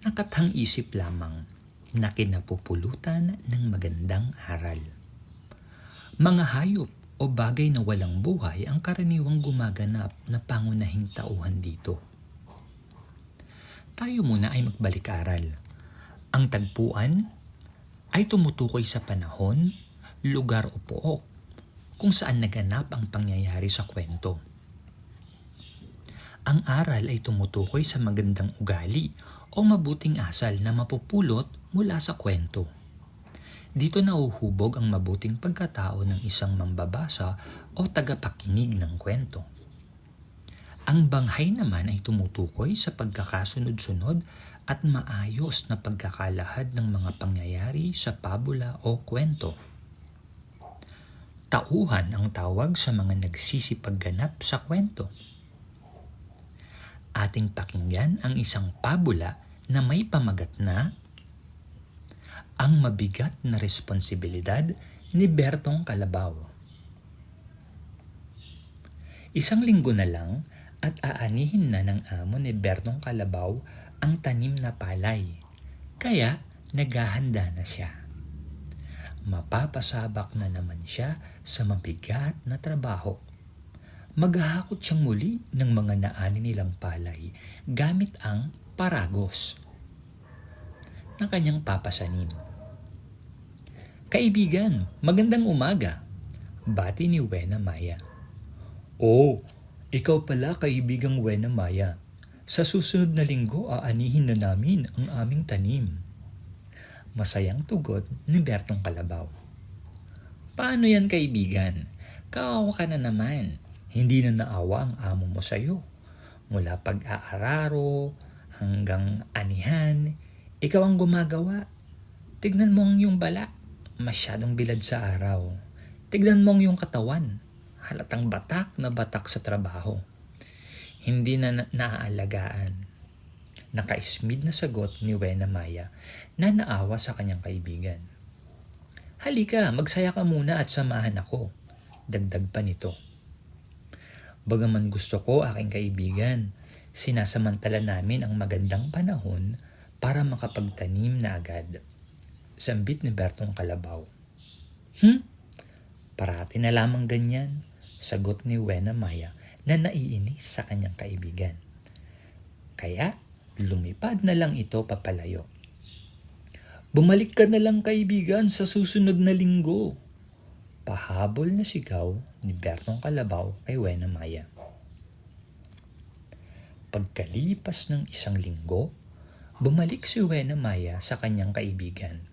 panitikan na kathang-isip lamang na kinapupulutan ng magandang aral. Mga hayop o bagay na walang buhay ang karaniwang gumaganap na pangunahing tauhan dito. Tayo muna ay magbalik-aral. Ang tagpuan ay tumutukoy sa panahon, lugar o pook kung saan naganap ang pangyayari sa kwento. Ang aral ay tumutukoy sa magandang ugali o mabuting asal na mapupulot mula sa kwento. Dito nauhubog ang mabuting pagkatao ng isang mambabasa o tagapakinig ng kwento. Ang banghay naman ay tumutukoy sa pagkakasunod-sunod at maayos na pagkakalahad ng mga pangyayari sa pabula o kwento. Tauhan ang tawag sa mga nagsisipagganap sa kwento. Ating pakinggan ang isang pabula na may pamagat na ang mabigat na responsibilidad ni Bertong Kalabaw. Isang linggo na lang at aanihin na ng amo ni Bertong Kalabaw ang tanim na palay. Kaya naghahanda na siya. Mapapasabak na naman siya sa mabigat na trabaho. Maghahakot siyang muli ng mga naani nilang palay gamit ang paragos na kanyang papasanin. Kaibigan, magandang umaga. Bati ni Wena Maya. Oh, ikaw pala kaibigang Wena Maya. Sa susunod na linggo aanihin na namin ang aming tanim. Masayang tugot ni Bertong Kalabaw. Paano yan kaibigan? Kawawa ka na naman. Hindi na naawa ang amo mo sa'yo. Mula pag-aararo hanggang anihan, ikaw ang gumagawa. Tignan mo ang iyong bala masyadong bilad sa araw. Tignan mong yung katawan. Halatang batak na batak sa trabaho. Hindi na, na naaalagaan. Naka-smid na sagot ni Wena Maya na naawa sa kanyang kaibigan. Halika, magsaya ka muna at samahan ako. Dagdag pa nito. Bagaman gusto ko aking kaibigan, sinasamantala namin ang magandang panahon para makapagtanim na agad. Sambit ni Bertong Kalabaw. Hmm? Parati na lamang ganyan, sagot ni Wena Maya na naiinis sa kanyang kaibigan. Kaya lumipad na lang ito papalayo. Bumalik ka na lang kaibigan sa susunod na linggo. Pahabol na sigaw ni Bertong Kalabaw kay Wena Maya. Pagkalipas ng isang linggo, bumalik si Wena Maya sa kanyang kaibigan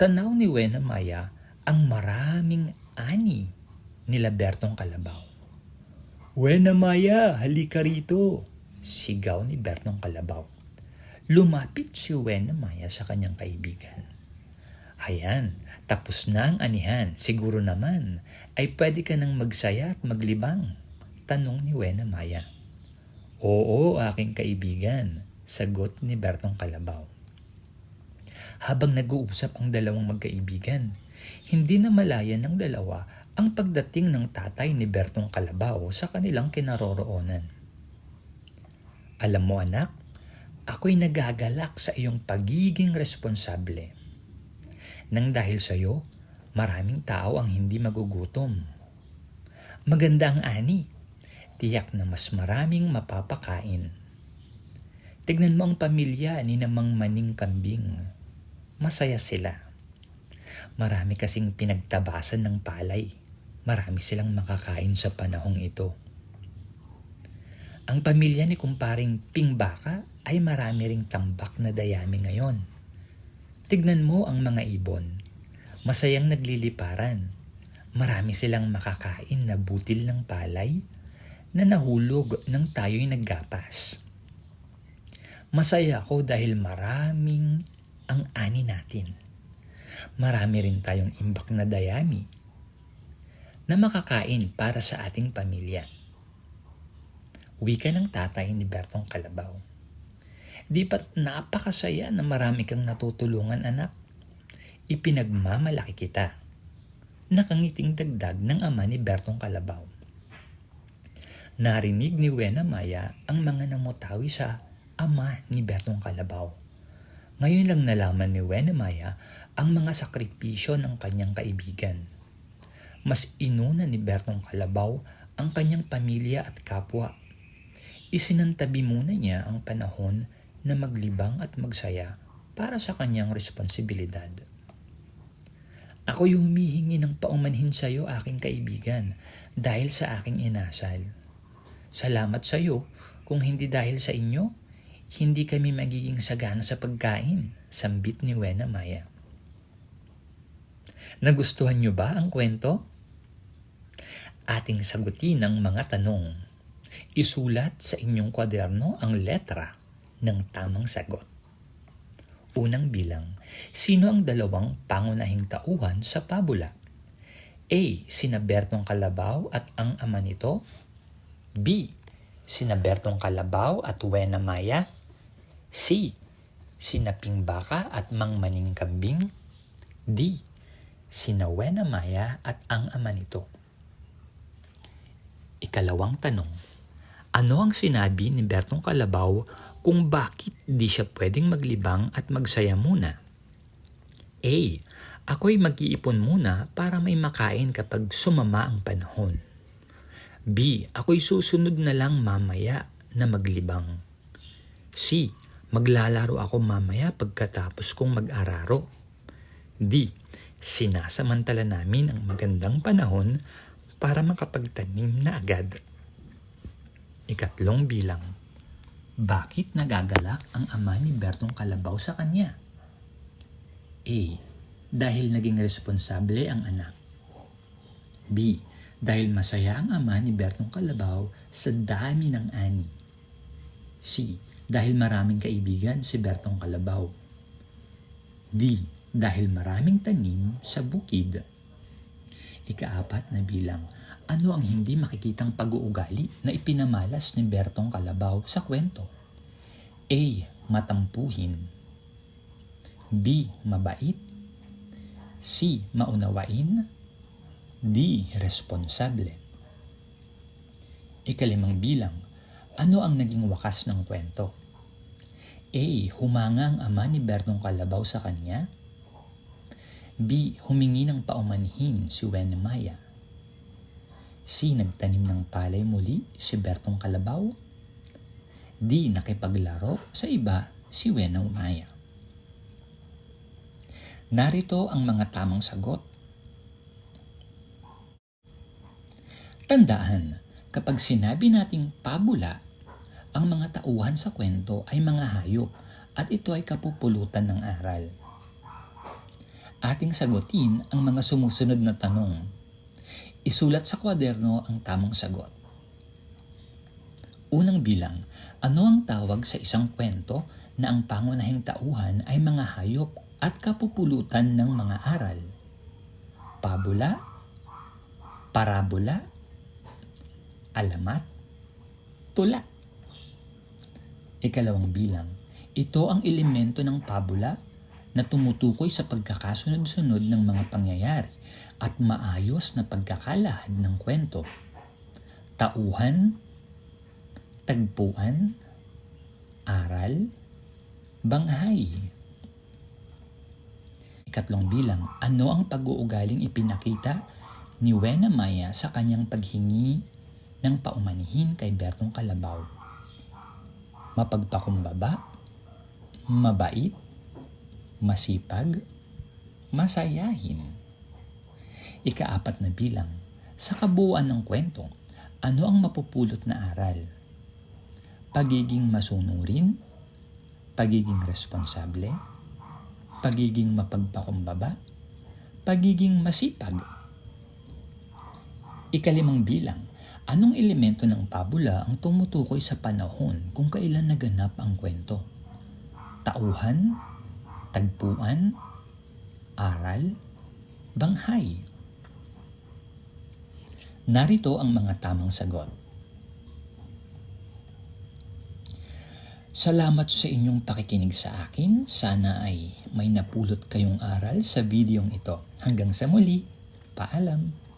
Tanaw ni Wena Maya ang maraming ani nila Bertong Kalabaw. Wena Maya, halika rito! Sigaw ni Bertong Kalabaw. Lumapit si Wena Maya sa kanyang kaibigan. Hayan, tapos na ang anihan. Siguro naman ay pwede ka nang magsaya at maglibang. Tanong ni Wena Maya. Oo, aking kaibigan, sagot ni Bertong Kalabaw habang nag-uusap ang dalawang magkaibigan. Hindi na malaya ng dalawa ang pagdating ng tatay ni Bertong Kalabaw sa kanilang kinaroroonan. Alam mo anak, ako'y nagagalak sa iyong pagiging responsable. Nang dahil sa iyo, maraming tao ang hindi magugutom. Maganda ang ani, tiyak na mas maraming mapapakain. Tignan mo ang pamilya ni namang maning kambing masaya sila. Marami kasing pinagtabasan ng palay. Marami silang makakain sa panahong ito. Ang pamilya ni kumparing Pingbaka ay marami ring tambak na dayami ngayon. Tignan mo ang mga ibon. Masayang nagliliparan. Marami silang makakain na butil ng palay na nahulog nang tayo'y naggapas. Masaya ako dahil maraming ang ani natin. Marami rin tayong imbak na dayami na makakain para sa ating pamilya. Wika ng tatay ni Bertong Kalabaw. Di ba't napakasaya na marami kang natutulungan anak? Ipinagmamalaki kita. Nakangiting dagdag ng ama ni Bertong Kalabaw. Narinig ni Wena Maya ang mga namutawi sa ama ni Bertong Kalabaw. Ngayon lang nalaman ni Wena Maya ang mga sakripisyo ng kanyang kaibigan. Mas inuna ni Bertong Kalabaw ang kanyang pamilya at kapwa. Isinantabi muna niya ang panahon na maglibang at magsaya para sa kanyang responsibilidad. Ako'y humihingi ng paumanhin sa iyo aking kaibigan dahil sa aking inasal. Salamat sa iyo kung hindi dahil sa inyo, hindi kami magiging sagana sa pagkain, sambit ni Wena Maya. Nagustuhan niyo ba ang kwento? Ating sagutin ang mga tanong. Isulat sa inyong kwaderno ang letra ng tamang sagot. Unang bilang, sino ang dalawang pangunahing tauhan sa pabula? A. Sina Bertong Kalabaw at ang ama nito. B. Sina Bertong Kalabaw at Wena Maya. C. Sina Pingbaka at Mang Maning Kambing. D. Sina Wena Maya at ang ama nito. Ikalawang tanong. Ano ang sinabi ni Bertong Kalabaw kung bakit di siya pwedeng maglibang at magsaya muna? A. Ako'y mag-iipon muna para may makain kapag sumama ang panahon. B. Ako'y susunod na lang mamaya na maglibang. C. Maglalaro ako mamaya pagkatapos kong mag-araro. D. Sinasamantala namin ang magandang panahon para makapagtanim na agad. Ikatlong bilang. Bakit nagagalak ang ama ni Bertong Kalabaw sa kanya? A. Dahil naging responsable ang anak. B. Dahil masaya ang ama ni Bertong Kalabaw sa dami ng ani. C. Dahil maraming kaibigan si Bertong Kalabaw. D. Dahil maraming tanim sa bukid. Ikaapat na bilang, ano ang hindi makikitang pag-uugali na ipinamalas ni Bertong Kalabaw sa kwento? A. Matampuhin B. Mabait C. Maunawain D. Responsable Ikalimang bilang, ano ang naging wakas ng kwento? A. Humanga ang ama ni Bertong Kalabaw sa kanya B. Humingi ng paumanhin si Wen Maya. C. Nagtanim ng palay muli si Bertong Kalabaw. D. Nakipaglaro sa iba si Wena Maya. Narito ang mga tamang sagot. Tandaan, kapag sinabi nating pabula, ang mga tauhan sa kwento ay mga hayop at ito ay kapupulutan ng aral ating sagutin ang mga sumusunod na tanong. Isulat sa kwaderno ang tamang sagot. Unang bilang, ano ang tawag sa isang kwento na ang pangunahing tauhan ay mga hayop at kapupulutan ng mga aral? Pabula, parabola, alamat, tula. Ikalawang bilang, ito ang elemento ng pabula na tumutukoy sa pagkakasunod-sunod ng mga pangyayari at maayos na pagkakalahad ng kwento. Tauhan, tagpuan, aral, banghay. Ikatlong bilang, ano ang pag-uugaling ipinakita ni Wena Maya sa kanyang paghingi ng paumanihin kay Bertong Kalabaw? Mapagpakumbaba, mabait, masipag, masayahin. Ikaapat na bilang, sa kabuuan ng kwento, ano ang mapupulot na aral? Pagiging masunurin, pagiging responsable, pagiging mapagpakumbaba, pagiging masipag. Ikalimang bilang, anong elemento ng pabula ang tumutukoy sa panahon kung kailan naganap ang kwento? Tauhan, tagpuan, aral, banghay. Narito ang mga tamang sagot. Salamat sa inyong pakikinig sa akin. Sana ay may napulot kayong aral sa videong ito. Hanggang sa muli, paalam.